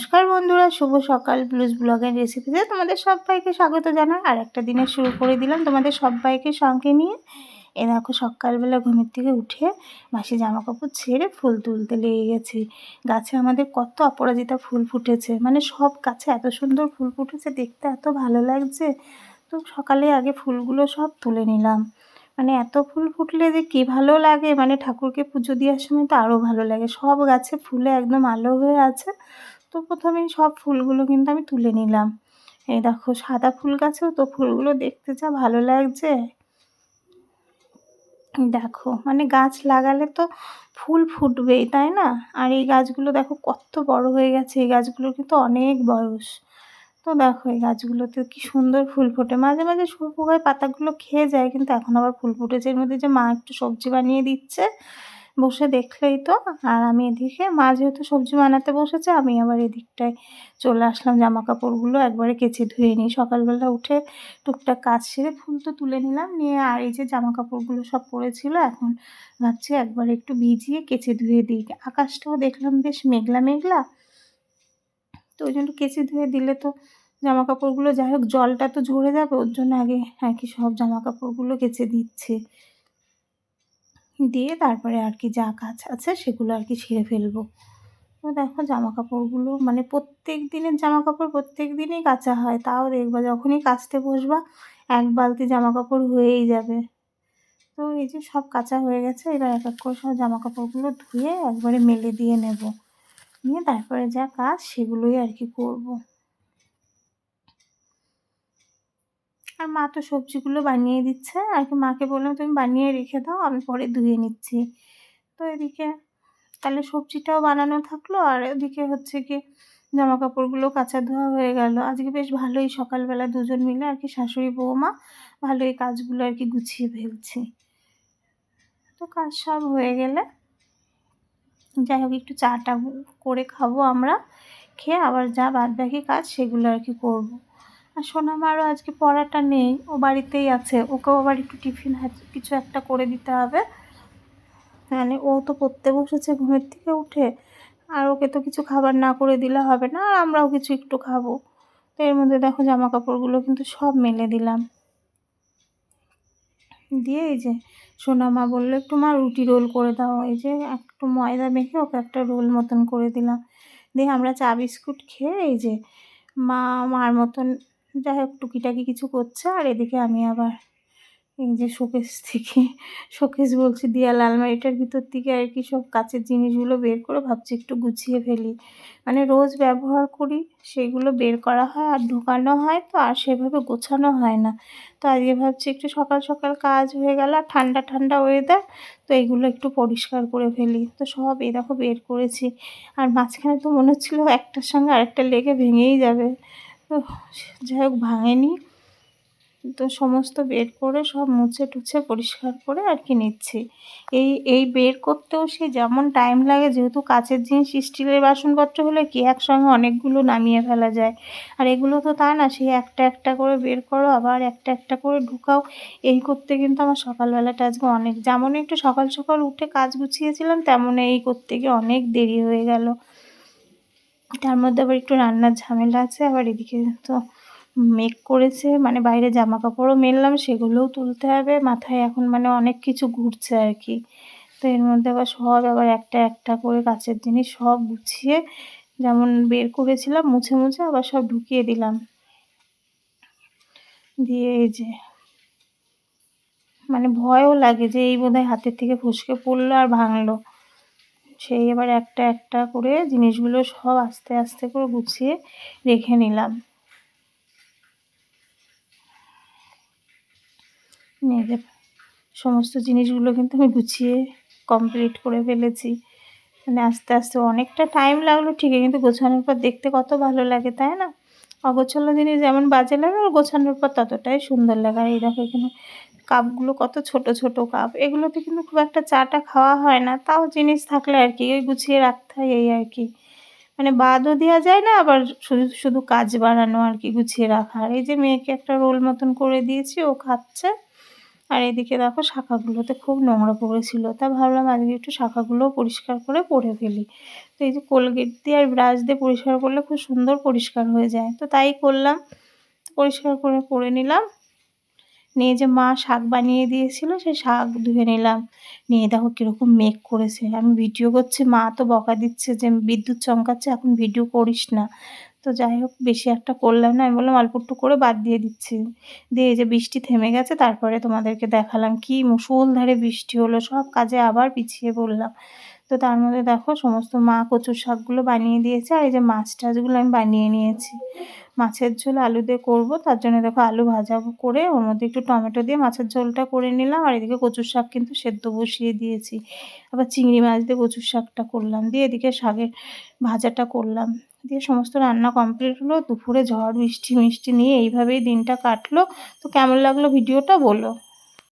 নমস্কার বন্ধুরা, শুভ সকাল। ব্লুজ ব্লগের রেসিপিতে তোমাদের সবাইকে স্বাগত জানাই। আর একটা দিনে শুরু করে দিলাম তোমাদের সবাইকে সঙ্গে নিয়ে। এ দেখো সকালবেলা ঘুমের থেকে উঠে বাসি জামা কাপড় ছেড়ে ফুল তুলতে লেগে গেছি। গাছে আমাদের কত অপরাজিতা ফুল ফুটেছে। মানে সব গাছে এত সুন্দর ফুল ফুটেছে, দেখতে এত ভালো লাগছে। তো সকালে আগে ফুলগুলো সব তুলে নিলাম। মানে এত ফুল ফুটলে যে কী ভালো লাগে? মানে ঠাকুরকে পুজো দেওয়ার সময় তো আরও ভালো লাগে। সব গাছে ফুলে একদম আলো হয়ে আছে। তো প্রথমেই সব ফুলগুলো কিন্তু আমি তুলে নিলাম। এই দেখো, সাদা ফুল গাছেও তো ফুলগুলো দেখতে যা ভালো লাগছে। দেখো মানে গাছ লাগালে তো ফুল ফুটবেই, তাই না? আর এই গাছগুলো দেখো কত বড় হয়ে গেছে, এই গাছগুলোর কিন্তু অনেক বয়স। তো দেখো, এই গাছগুলোতে কি সুন্দর ফুল ফোটে। মাঝে মাঝে শুকোয় পাতাগুলো খেয়ে যায়, কিন্তু এখন আবার ফুল ফুটেছে। এর মধ্যে যে মা একটু সবজি বানিয়ে দিচ্ছে বসে দেখলেই তো। আর আমি এদিকে, মা যেহেতু সবজি বানাতে বসেছে, আমি আবার এদিকটায় চলে আসলাম জামা কাপড়গুলো একবারে কেচে ধুয়ে নিই। সকালবেলা উঠে টুকটাক কাজ সেরে ফুল তো তুলে নিলাম, নিয়ে আর এই যে জামা কাপড়গুলো সব পড়েছিল, এখন ভাবছি একবার একটু ভিজিয়ে কেচে ধুয়ে দিই। আকাশটাও দেখলাম বেশ মেঘলা মেঘলা। তো ওই জন্য কেচে ধুয়ে দিলে তো জামা কাপড়গুলো যাই হোক জলটা তো ঝরে যাবে, ওর জন্য আগে আর কি সব জামা কাপড়গুলো কেচে দিচ্ছে। দিয়ে তারপরে আর কি যা কাজ আছে সেগুলো আর কি ছেড়ে ফেলব। তো দেখো জামা কাপড়গুলো মানে প্রত্যেক দিনের জামা কাপড় প্রত্যেক দিনই কাচা হয়, তাও দেখবা যখনই কাচতে বসবা এক বালতি জামা কাপড় হয়েই যাবে। তো এই যে সব কাঁচা হয়ে গেছে, এবার এক এক করে সব জামা কাপড়গুলো ধুয়ে একবারে মেলে দিয়ে নেব। নিয়ে তারপরে যা কাজ সেগুলোই আর কি করব। আর মা তো সবজিগুলো বানিয়ে দিচ্ছে। আর কি মাকে বললাম, তুমি বানিয়ে রেখে দাও, আমি পরে ধুয়ে নিচ্ছি। তো এদিকে তাহলে সবজিটাও বানানো থাকল। আর এদিকে হচ্ছে কি জামা কাপড়গুলো কাঁচা ধোয়া হয়ে গেল। আজকে বেশ ভালোই সকালবেলা দুজন মিলে আর কি শাশুড়ি, বৌমা ভালোই কাজগুলো আর কি গুছিয়ে ফেলছি। তো কাজ সব হয়ে গেলে যাই হোক, একটু চাটা করে খাব আমরা। খেয়ে আবার যা বাদ বাকি কাজ সেগুলো আর কি করব। আর সোনামারও আজকে পড়াটা নেই, ও বাড়িতেই আছে, ওকেও আবার একটু টিফিন কিছু একটা করে দিতে হবে। মানে ও তো পড়তে বসেছে ঘুমের থেকে উঠে, আর ওকে তো কিছু খাবার না করে দিলে হবে না, আর আমরাও কিছু একটু খাব। তো এর মধ্যে দেখো জামা কাপড়গুলো কিন্তু সব মেলে দিলাম। দিয়ে এই যে সোনামা বলল, একটু মা রুটি রোল করে দাও। এই যে একটু ময়দা মেখে ওকে একটা রোল মতন করে দিলাম। দিয়ে আমরা চা বিস্কুট খেয়ে এই যে মা, মার মতন যাই হোক, টুকিটাকি কিছু করছে, আর এদিকে আমি আবার এই যে শোকেস থেকে, শোকেস বলছি, দিয়াল আলমারিটার ভিতর থেকে আর কি সব কাচের জিনিসগুলো বের করে ভাবছি একটু গুছিয়ে ফেলি। মানে রোজ ব্যবহার করি, সেগুলো বের করা হয়, আর ঢোকানো হয় তো, আর সেভাবে গোছানো হয় না। তো আজকে ভাবছি একটু সকাল সকাল কাজ হয়ে গেল, আর ঠান্ডা ঠান্ডা ওয়েদার তো এগুলো একটু পরিষ্কার করে ফেলি। তো সব এ দেখো বের করেছি, আর মাঝখানে তো মনে হচ্ছিল একটার সঙ্গে আরেকটা লেগে ভেঙেই যাবে। তো যাই হোক ভাঙেনি। তো সমস্ত বের করে সব মুছে টুছে পরিষ্কার করে আর কি নিচ্ছি। এই এই বের করতেও সে যেমন টাইম লাগে, যেহেতু কাচের জিনিস, স্টিলের বাসনপত্র হলে কি একসঙ্গে অনেকগুলো নামিয়ে ফেলা যায়? আর এগুলো তো তা না, সে একটা একটা করে বের করো, আবার একটা একটা করে ঢুকাও। এই করতে কিন্তু আমার সকালবেলাটা আজকে অনেক, যেমন একটু সকাল সকাল উঠে কাজ গুছিয়েছিলাম, তেমন এই করতে গিয়ে অনেক দেরি হয়ে গেল। তার মধ্যে আবার একটু রান্নার ঝামেলা আছে, আবার এদিকে তো মেঘ করেছে মানে বাইরে জামা কাপড়ও মেললাম, সেগুলোও তুলতে হবে, মাথায় এখন মানে অনেক কিছু ঘুরছে আর কি। তো এর মধ্যে আবার সব আবার একটা একটা করে কাছের জিনিস সব গুছিয়ে যেমন বের করেছিলাম, মুছে মুছে আবার সব ঢুকিয়ে দিলাম। দিয়ে এই যে মানে ভয়ও লাগে যে এই বোধহয় হাতের থেকে ফুসকে পড়ল আর ভাঙলো। সেই এবার একটা একটা করে জিনিসগুলো সব আস্তে আস্তে করে গুছিয়ে রেখে নিলাম। সমস্ত জিনিসগুলো কিন্তু আমি গুছিয়ে কমপ্লিট করে ফেলেছি। মানে আস্তে আস্তে অনেকটা টাইম লাগল ঠিকই, কিন্তু গোছানোর পর দেখতে কত ভালো লাগে, তাই না? অগোছালো জিনিস যেমন বাজে লাগে আর গোছানোর পর ততটাই সুন্দর লাগে। আর এই দেখো এখানে কাপগুলো কত ছোট ছোট কাপ। এগুলোতে কিন্তু খুব একটা চাটা খাওয়া হয় না, তাও জিনিস থাকলে আর কি, ওই গুছিয়ে রাখতে হয় এই আর কি। মানে বাদও দেওয়া যায় না, আবার শুধু শুধু কাজ বাড়ানো আর কি, গুছিয়ে রাখা। এই যে মেয়েকে একটা রোল মতন করে দিয়েছি, ও খাচ্ছে। আর এদিকে দেখো শাখাগুলোতে খুব নোংরা পড়েছিল, তা ভাবলাম আজকে একটু শাখাগুলো পরিষ্কার করে পরে ফেলি। তো এই যে কোলগেট দিয়ে আর ব্রাশ দিয়ে পরিষ্কার করলে খুব সুন্দর পরিষ্কার হয়ে যায়। তো তাই করলাম, পরিষ্কার করে করে নিলাম। নিয়ে যে মা শাক বানিয়ে দিয়েছিল, সেই শাক ধুয়ে নিলাম। নিয়ে দেখো কীরকম মেঘ করেছে। আমি ভিডিও করছি, মা তো বকা দিচ্ছে যে, বিদ্যুৎ চমকাচ্ছে, এখন ভিডিও করিস না। তো যাই হোক, বেশি একটা করলাম না। আমি বললাম, অল্প একটু করে বাদ দিয়ে দিচ্ছি। দিয়ে যে বৃষ্টি থেমে গেছে, তারপরে তোমাদেরকে দেখালাম কি মুসুলধারে বৃষ্টি হলো, সব কাজে আবার পিছিয়ে পড়লাম। তো তার মধ্যে দেখো, সমস্ত মা কচুর শাকগুলো বানিয়ে দিয়েছে, আর এই যে মাছ টাছগুলো আমি বানিয়ে নিয়েছি। মাছের ঝোল আলু দিয়ে করব, তার জন্য দেখো আলু ভাজা করে ওর মধ্যে একটু টমেটো দিয়ে মাছের ঝোলটা করে নিলাম। আর এদিকে কচুর শাক কিন্তু সেদ্ধ বসিয়ে দিয়েছি। আবার চিংড়ি মাছ দিয়ে কচুর শাকটা করলাম, দিয়ে এদিকে শাকের ভাজাটা করলাম। দিয়ে সমস্ত রান্না কমপ্লিট হলো, দুপুরে ঝড়, বৃষ্টি মিষ্টি নিয়ে এইভাবেই দিনটা কাটলো। তো কেমন লাগল ভিডিওটা বলো।